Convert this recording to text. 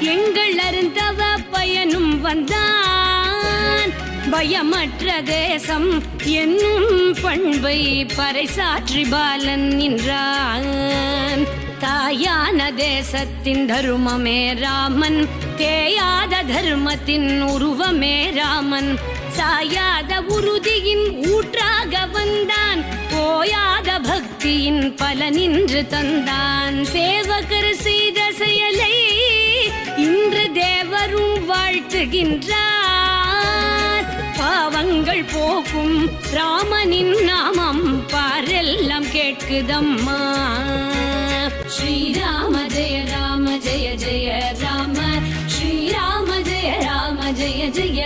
எங்கள் அருந்தவ பயனும் வந்தான். பயமற்ற தேசம் என்னும் பண்பை பறைசாற்றி பாலன் நின்றான். தாயான தேசத்தின் தருமமே ராமன் தேயாத தர்மத்தின் உருவமே ராமன். சாயாத உறுதியின் ஊற்றாக வந்தான் போயாத பக்தியின் பலனின்று தந்தான். சேவகர் போற்றுகின்றார் பாவங்கள் போக்கும் ராமனின் நாமம் பாரெல்லாம் கேட்குதம்மா. ஸ்ரீராம ஜெய ராம ஜெய ஜெய ராம ஸ்ரீராம ஜெய ராம ஜெய ஜெய